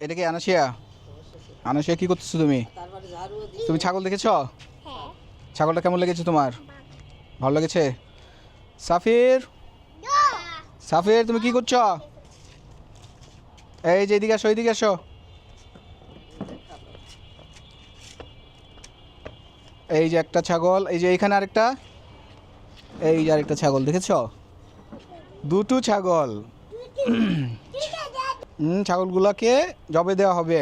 এটা কি আনাসিয়া আনাসিয়া কি করতেছো তুমি? তুমি ছাগল দেখেছ? ছাগলটা কেমন লেগেছে তোমার? ভালো লেগেছে? সাফির? সাফির, তুমি কি করছ? এই যে এদিকে আসো এদিকে আসো। এই যে একটা ছাগল, এই যে এইখানে আরেকটা। এই যে আরেকটা ছাগল, দেখেছ? দুটো ছাগল। হুম, ছাগলগুলোকে জবে দেওয়া হবে।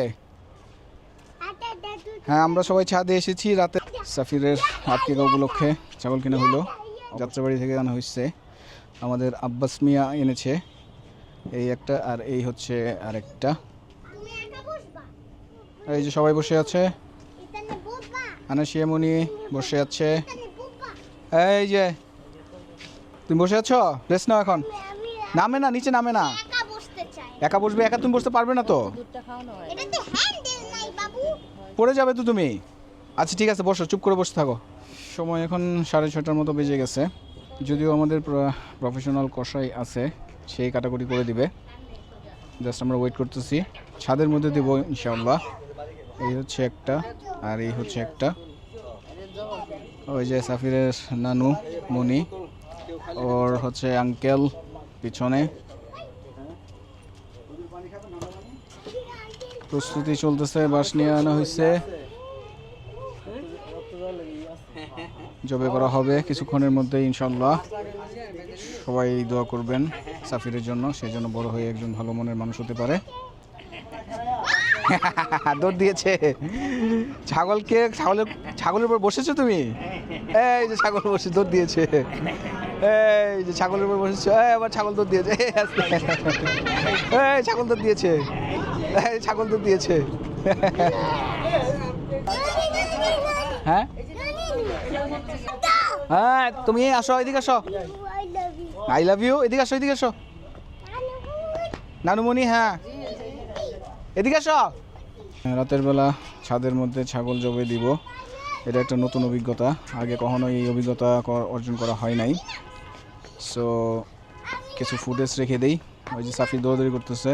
হ্যাঁ আমরা সবাই ছাদে এসেছি রাতে। সাফিরের হাত উপলক্ষে ছাগল কেনা হলো। যাত্রাবাড়ি থেকে আনা হয়েছে। আমাদের আব্বাস মিয়া এনেছে। এই একটা আর এই হচ্ছে আরেকটা। এই যে সবাই বসে আছে। আনাসিয়ামণি বসে আছে। এই যে, তুমি বসে আছো? রেস্ট নাও এখন। নামে না, নিচে নামে না। একা বসবে একা তুমি বসতে পারবে না তো? পড়ে যাবে তো তুমি? আচ্ছা ঠিক আছে বসো চুপ করে বসে থাকো। সময় এখন সাড়ে ছটার মতো বেজে গেছে। যদিও আমাদের প্রফেশনাল কষাই আছে সেই কাটাকুটি করে দিবে। জাস্ট আমরা ওয়েট করতেছি। ছাদের মধ্যে দেবো ইনশাআল্লাহ। এই হচ্ছে একটা আর এই হচ্ছে একটা। ওই যে সাফিরের নানু মনি ওর হচ্ছে আঙ্কেল পিছনে। প্রস্তুতি চলতেছে বাস নিয়ে আনা হয়েছে জবে করা হবে কিছুক্ষণের মধ্যে ইনশাল্লাহ সবাই দোয়া করবেন সাফিরের জন্য সেই জন্য বড় হয়ে একজন ভালো মনের মানুষ হতে পারে। দৌড় দিয়েছে। ছাগলকে, ছাগলের ছাগলের উপর বসেছো তুমি? এই যে ছাগল বসে, দৌড় দিয়েছে। এই যে ছাগলের উপর বসেছো, এই আবার ছাগল দৌড় দিয়েছে। এই ছাগল দৌড় দিয়েছে। ছাগল দৌড় দিয়েছে। হ্যাঁ? হ্যাঁ তুমি আসো, এদিকে আসো। আই লাভ ইউ এদিকে আসো এদিকে আসো। নানুমণি হ্যাঁ। এদিকে আসো। রাতের বেলা ছাদের মধ্যে ছাগল জবে দিব। এটা একটা নতুন অভিজ্ঞতা। আগে কখনো এই অভিজ্ঞতা অর্জন করা হয় নাই। সো কিছু ফুটেজ রেখে দেই। ওই যে সাফি দৌড়াদৌড়ি করতেছে।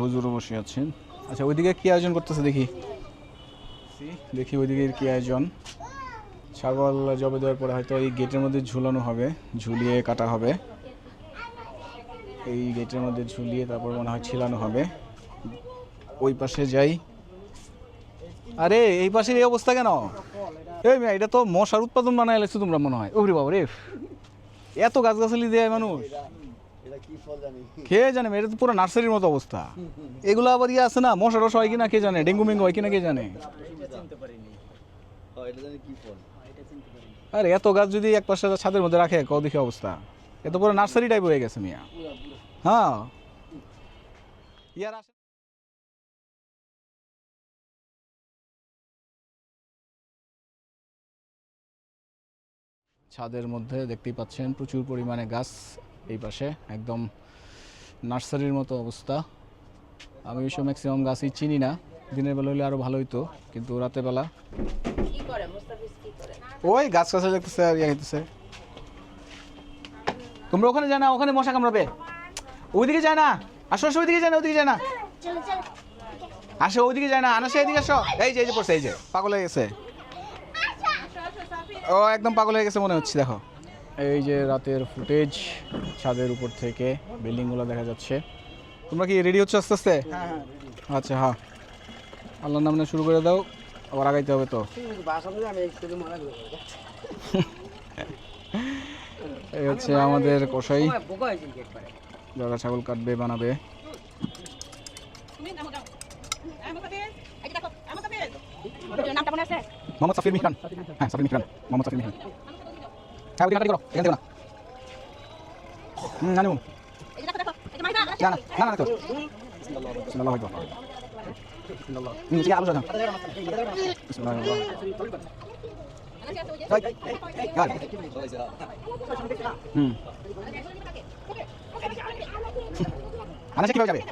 হুজুরও বসে আছেন। আচ্ছা ওইদিকে কি আয়োজন করতেছে দেখি। দেখি ওইদিকে কি আয়োজন। ছাগল জবে দেওয়ার পরে হয়তো এই গেটের মধ্যে ঝুলানো হবে ঝুলিয়ে কাটা হবে। এই গেটের মধ্যে ঝুলিয়ে তারপর মনে হয় ছিলানো হবে। ওই পাশে যাই। আরে এই পাশের এই অবস্থা কেন? এই মেয়ে এটা তো মশার উৎপাদন বানায় লাগছে তোমরা মনে হয়। ওরে বাবা রে এত গাছগাছালি দেয় মানুষ। খেয়ে জানে? এটা তো পুরো নার্সারির মতো অবস্থা। এগুলো আবার ইয়ে আছে না মশা রস হয় কিনা কে জানে ডেঙ্গু মেঙ্গু হয় কিনা কে জানে। আরে এত গাছ যদি এক পাশে ছাদের মধ্যে রাখে দেখি অবস্থা। এত পুরো নার্সারি টাইপ হয়ে গেছে মিয়া। হ্যাঁ। ইয়ার ছাদের মধ্যে দেখতেই পাচ্ছেন প্রচুর পরিমাণে গাছ। এই পাশে একদম নার্সারির মতো অবস্থা। আমি অবশ্য ম্যাক্সিমাম গাছই চিনি না। দিনের বেলা হলে আরও ভালো হইতো কিন্তু রাতের বেলা। কি করে? মুস্তাফিজ কি করে? ওই গাছ গাছে দেখতেছে আর ইয়ে হইতেছে। তোমরা ওখানে যায় না ওখানে মশা কামড়াবে। ওইদিকে যায় না। আসো আসো ওইদিকে যায় না ওইদিকে যায় না। চলো চলো আসো ওইদিকে যায় না। আনাসে এদিকে আসো। এই যে এই যে পড়ছে এই যে। পাগল হয়ে গেছে। ও একদম পাগল হয়ে গেছে মনে হচ্ছে দেখো। এই যে রাতের ফুটেজ ছাদের উপর থেকে বিল্ডিংগুলো দেখা যাচ্ছে। তোমরা কি রেডি হচ্ছে আস্তে আস্তে? আচ্ছা হ্যাঁ। আল্লাহর নাম শুরু করে দাও আবার আগাইতে হবে তো। এই হচ্ছে আমাদের কষাই যারা ছাগল কাটবে বানাবে। মোহাম্মদ সাফির মিহরান হ্যাঁ সাফির মিহরান মোহাম্মদ সাফির মিহরান হ্যাঁ ওদিকে কাটি করো এখান থেকে না হুম নানু না না না না তো বিসমিল্লাহ যাবে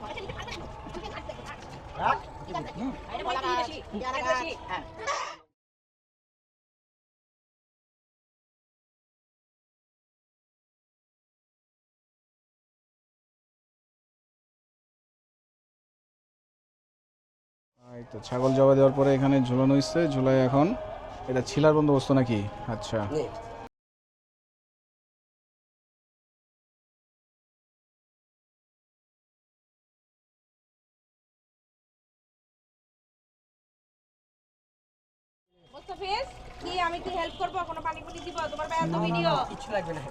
তো ছাগল জবা দেওয়ার পরে এখানে ঝুলানো হয়েছে ঝুলায় এখন এটা ছিলার বন্দোবস্ত নাকি? আচ্ছা। মুস্তাফিজ কি আমি কি হেল্প করব? কোনো পানি পুনি দিব? তোমার ভাই এত ভিডিও কিছু লাগবে না।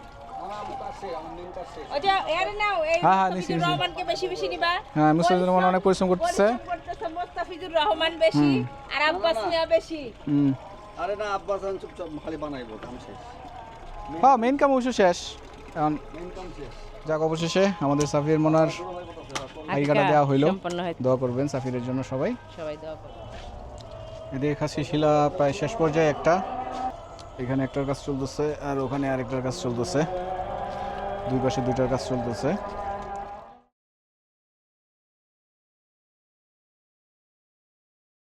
ওটা এর নাও এই হ্যাঁ, হ্যাঁ, নিছি, রহমানকে বেশি বেশি নিবা। হ্যাঁ মুস্তাফিজুর রহমান অনেক পরিশ্রম করতেছে। মুস্তাফিজুর রহমান বেশি আর আব্বাস মিয়া বেশি। আরে না আব্বাস আন চুপচাপ খালি বানাইবো কাম শেষ। হ্যাঁ মেইন কাম অবশ্য শেষ। এখন মেইন কাম শেষ। যাক অবশেষে আমাদের সাফির মোনার আগিকাটা দেওয়া হইল। দোয়া করবেন সাফিরের জন্য সবাই। সবাই দোয়া করবে এদের খাসি শিলা প্রায় শেষ পর্যায়ে একটা। এখানে একটার কাজ চলতেছে আর ওখানে আরেকটার কাজ চলতেছে। দুই পাশে দুইটার কাজ চলতেছে।